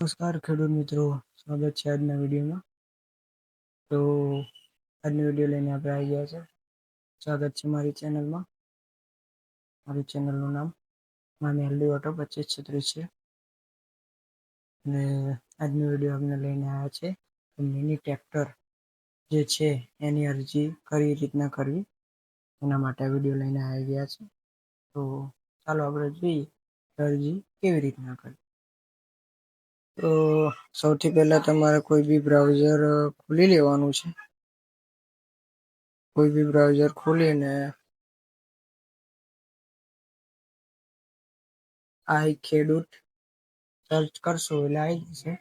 નમસ્કાર ખેડૂત મિત્રો, સ્વાગત છે આજના વિડીયોમાં. તો આજનો વીડિયો લઈને આપણે આવી ગયા છે. સ્વાગત છે મારી ચેનલમાં. મારી ચેનલનું નામ મામી હેલ્ધી ઓટો પચીસ છત્રીસ છે. અને આજનો વીડિયો આપણે લઈને આવ્યા છે. મિની ટ્રેક્ટર જે છે એની અરજી કઈ રીતના કરવી, એના માટે વીડિયો લઈને આવી ગયા છે. તો ચાલો આપણે જોઈએ અરજી કેવી રીતના કરવી. તો સૌથી પહેલા તમારે કોઈ બી બ્રાઉઝર ખોલી લેવાનું છે. કોઈ બી બ્રાઉઝર ખોલીને આઈ ખેડૂત સર્ચ કરશો એટલે આવી જશે.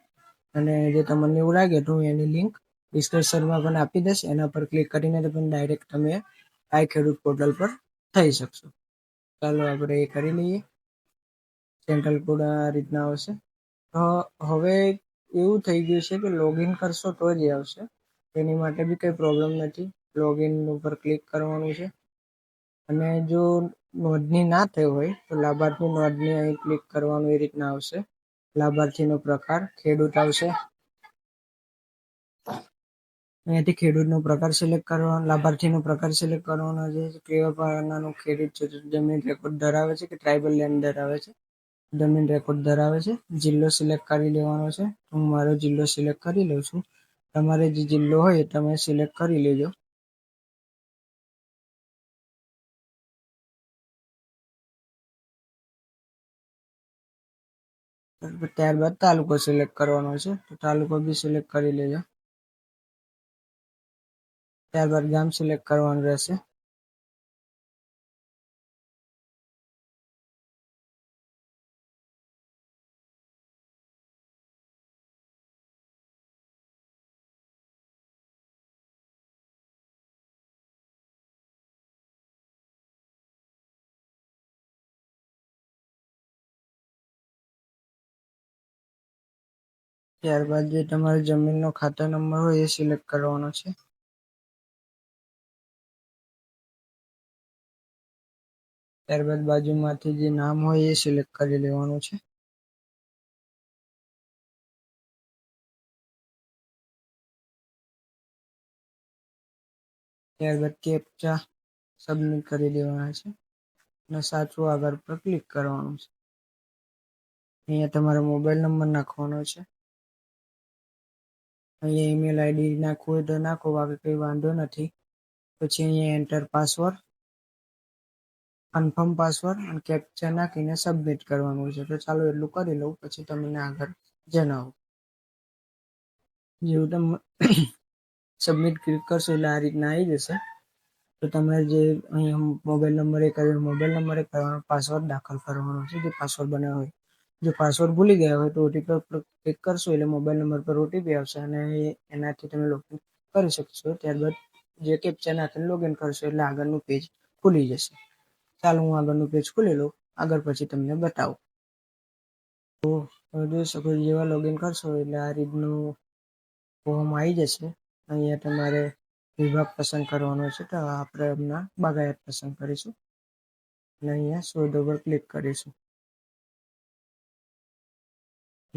અને જે તમને એવું લાગે તો હું એની લિંક ડિસ્ક્રિપ્શનમાં પણ આપી દઈશ. એના પર ક્લિક કરીને પણ ડાયરેક્ટ તમે આઈ ખેડૂત પોર્ટલ પર થઈ શકશો. ચાલો આપણે એ કરી લઈએ. સેન્ટ્રલ કોડ આ રીતના આવશે. તો હવે એવું થઈ ગયું છે કે લોગિન કરશો તો જ આવશે. તેની માટે બી કંઈ પ્રોબ્લેમ નથી. લોગિન ઉપર ક્લિક કરવાનું છે. અને જો નોંધણી ના થઈ હોય, તો લાભાર્થી નોંધણી અહીં ક્લિક કરવાનું એ રીતના આવશે. લાભાર્થીનો પ્રકાર, ખેડૂત આવશે. અહીંયાથી ખેડૂતનો પ્રકાર સિલેક્ટ કરવાનો, લાભાર્થીનો પ્રકાર સિલેક્ટ કરવાનો છે, કેવા પ્રકારનો ખેડૂત છે જમીન રેકોર્ડ ધરાવે છે કે ટ્રાઇબલ લેન્ડ ધરાવે છે? જમીન રેકોર્ડ ધરાવે છે. જિલ્લો સિલેક્ટ કરી લેવાનો છે. હું મારો જિલ્લો સિલેક્ટ કરી લઉં છું. તમારે જે જિલ્લો હોય એ તમે સિલેક્ટ કરી લેજો. ત્યારબાદ તાલુકો સિલેક્ટ કરવાનો છે. તો તાલુકો બી સિલેક્ટ કરી લેજો. ત્યારબાદ ગામ સિલેક્ટ કરવાનું રહેશે. ત્યારબાદ જે તમારે જમીનનો ખાતા નંબર હોય એ સિલેક્ટ કરવાનો છે. ત્યારબાદ બાજુમાંથી જે નામ હોય એ સિલેક્ટ કરી લેવાનું છે. ત્યારબાદ કેપ્ચા સબમિટ કરી દેવાના છે અને સાચું આગળ પર ક્લિક કરવાનું છે. અહીંયા તમારો મોબાઈલ નંબર નાખવાનો છે. અહીંયા ઈમેલ આઈડી નાખવું હોય તો નાખો બાકી કંઈ વાંધો નથી. પછી અહીંયા એન્ટર પાસવર્ડ કન્ફર્મ પાસવર્ડ અને કેપ્ચર નાખીને સબમિટ કરવાનું છે. તો ચાલો એટલું કરી લઉં, પછી તમને આગળ જણાવું. જેવું તમે સબમિટ ક્લિક કરશો એટલે આ રીતના આવી જશે. તો તમારે જે અહીંયા મોબાઈલ નંબર એ કર્યો મોબાઈલ નંબર કરવાનો પાસવર્ડ દાખલ કરવાનો છે, જે પાસવર્ડ બનાવ્યો હોય. જો પાસવર્ડ ભૂલી ગયા હોય તો ઓટીપી પર ક્લિક કરશો એટલે મોબાઈલ નંબર પર ઓટીપી આવશે અને એનાથી તમે લોગિન કરી શકશો. ત્યારબાદ જે કેપ્ચા નાખીને લોગિન કરશો એટલે આગળનું પેજ ખુલી જશે. ચાલો હું આગળનું પેજ ખોલી લઉં. આગળ પછી તમને બતાવું. તો તમે જોઈ શકો જેવા લોગિન કરશો એટલે આ રીતનું ફોર્મ આવી જશે. અહીંયા તમારે વિભાગ પસંદ કરવાનો છે તો આપણે હમણાં બાગાયત પસંદ કરીશું. અને અહીંયા શોધ ઉપર ક્લિક કરીશું.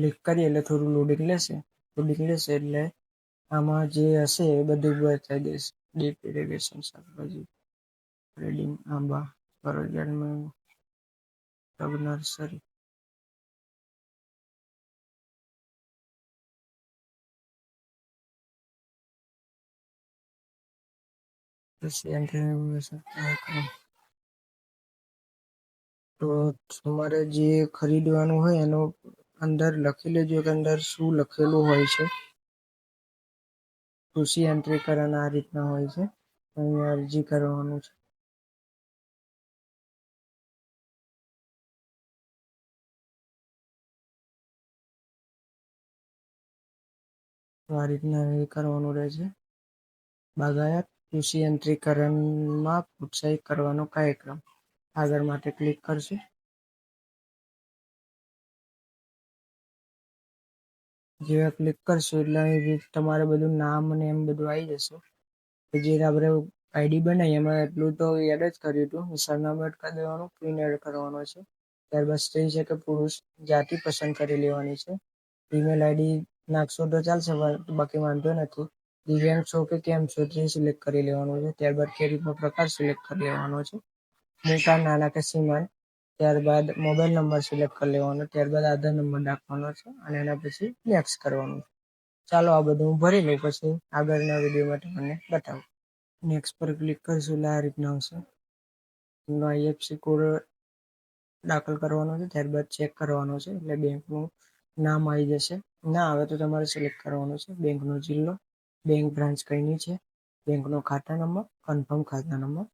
ક્લિક કરીએ એટલે થોડું લોડિંગ લેશે. લોડિંગ લેશે એટલે આમાં જે હશે એ બધું બંધ થઈ જશે ડીપ ઇરિગેશન શાકભાજી ટ્રેડિંગ આંબા ફરજિયાતમાં ટબ નર્સરી તો તમારે જે ખરીદવાનું હોય એનો અંદર લખી લેજો કે અંદર શું લખેલું હોય છે. કૃષિ યંત્રીકરણ આ રીતના હોય છે. અહીંયા અરજી કરવાનું છે. આ રીતના કરવાનું રહેશે બાગાયત કૃષિ યંત્રીકરણમાં પ્રોત્સાહિત કરવાનો કાર્યક્રમ. આગળ માટે ક્લિક કરશે. જેવા ક્લિક કરશો એટલે તમારે બધું નામ અને એમ બધું આવી જશે. જે આપણે આઈડી બનાવી એમાં એટલું તો એડ જ કર્યું હતું. સરનામું એડ કરી દેવાનું પિન એડ કરવાનો છે. ત્યારબાદ સ્ત્રી છે કે પુરુષ, જાતિ પસંદ કરી લેવાની છે. ઈમેલ આઈડી નાખશો તો ચાલશે બાકી વાંધો નથી. દિવ્યાંગ છો કે કેમ છો તે સિલેક્ટ કરી લેવાનું છે. ત્યારબાદ ખેડૂતનો પ્રકાર સિલેક્ટ કરી લેવાનો છે. મોટા, નાના કે સીમાંત ત્યારબાદ મોબાઈલ નંબર સિલેક્ટ કરી લેવાનો, ત્યારબાદ આધાર નંબર નાખવાનો છે અને એના પછી નેક્સ્ટ કરવાનું ચાલો આ બધું હું ભરી લઉં પછી આગળના વીડિયો માટે મને બતાવું. નેક્સ્ટ પર ક્લિક કરીશું એટલે આ રીતના આવશે. એમનો આઈએફસી કોડ દાખલ કરવાનો છે, ત્યારબાદ ચેક કરવાનો છે એટલે બેંકનું નામ આવી જશે. ના આવે તો તમારે સિલેક્ટ કરવાનું છે બેંકનો જિલ્લો બેંક બ્રાન્ચ કઈની છે બેંકનો ખાતા નંબર કન્ફર્મ ખાતા નંબર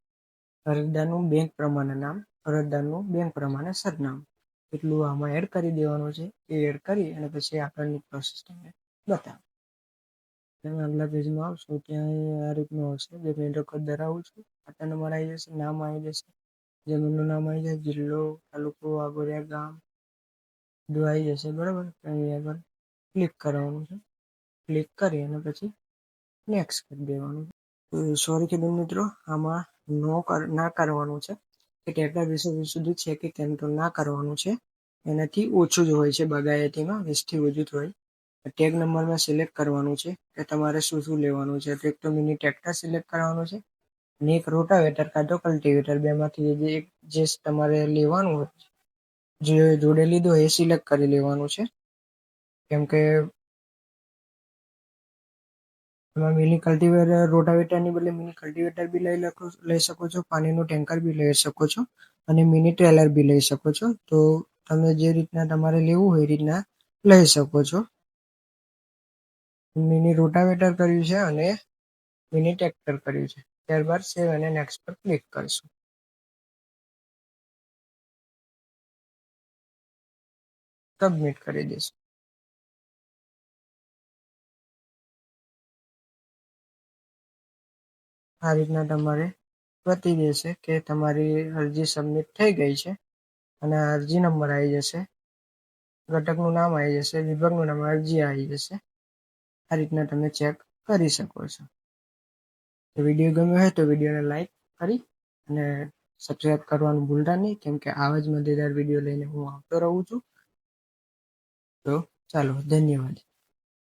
અરજદારનું બેંક પ્રમાણે નામ અરજદારનું બેંક પ્રમાણે સરનામું. એટલું આમાં એડ કરી દેવાનું છે. એ એડ કરી અને પછી આગળની પ્રોસેસ તમને બતાવો. તમે આગલા પેજમાં આવશો ત્યાં આ રીતનું આવશે. જે મેં રેકોર્ડ ધરાવું છું ખાતા નંબર આવી જશે, નામ આવી જશે. જમીનનું નામ આવી જાય, જિલ્લો, તાલુકો આગોરિયા ગામ, બધું આવી જશે, બરાબર? અહીં આગળ ક્લિક કરવાનું છે. ક્લિક કરી અને પછી નેક્સ્ટ કરી દેવાનું સોરી ખેડૂત મિત્રો, આમાં નો ના કરવાનું છે. કે ટેટા વિશે સુધી છે કે કેમ તો ના કરવાનું છે. એનાથી ઓછું જ હોય છે બાગાયતીમાં, વીસથી વધુ જ હોય. ટેગ નંબરમાં સિલેક્ટ કરવાનું છે કે તમારે શું શું લેવાનું છે. એક તો મિની ટ્રેક્ટર સિલેક્ટ કરવાનું છે અને એક રોટાવેટર કાં તો કલ્ટિવેટર બેમાંથી જે એક જે તમારે લેવાનું હોય, જે જોડે લીધો એ સિલેક્ટ કરી લેવાનું છે. કેમ કે એમાં મિની કલ્ટિવેટર રોટાવેટરની બદલે મિની કલ્ટિવેટર બી લઈ લખો, લઈ શકો છો. પાણીનું ટેન્કર બી લઈ શકો છો. અને મિની ટ્રેલર બી લઈ શકો છો. તો તમે જે રીતના તમારે લેવું હોય એ રીતના લઈ શકો છો. મિની રોટાવેટર કર્યું છે અને મિની ટ્રેક્ટર કર્યું છે. ત્યારબાદ સેવ અને નેક્સ્ટ પર ક્લિક કરીશું. સબમિટ કરી દઈશું આ રીતના તમારે પતી દેશે કે તમારી અરજી સબમિટ થઈ ગઈ છે અને અરજી નંબર આવી જશે, ઘટકનું નામ આવી જશે, વિભાગનું નામ, અરજી આવી જશે, આ રીતના તમે ચેક કરી શકો છો. તો વીડિયો ગમ્યો હોય તો વિડીયોને લાઈક કરી અને સબસ્ક્રાઈબ કરવાનું ભૂલતા નહીં, કેમ કે આવા જ મજેદાર વીડિયો લઈને હું આવતો રહું છું. તો ચાલો, ધન્યવાદ.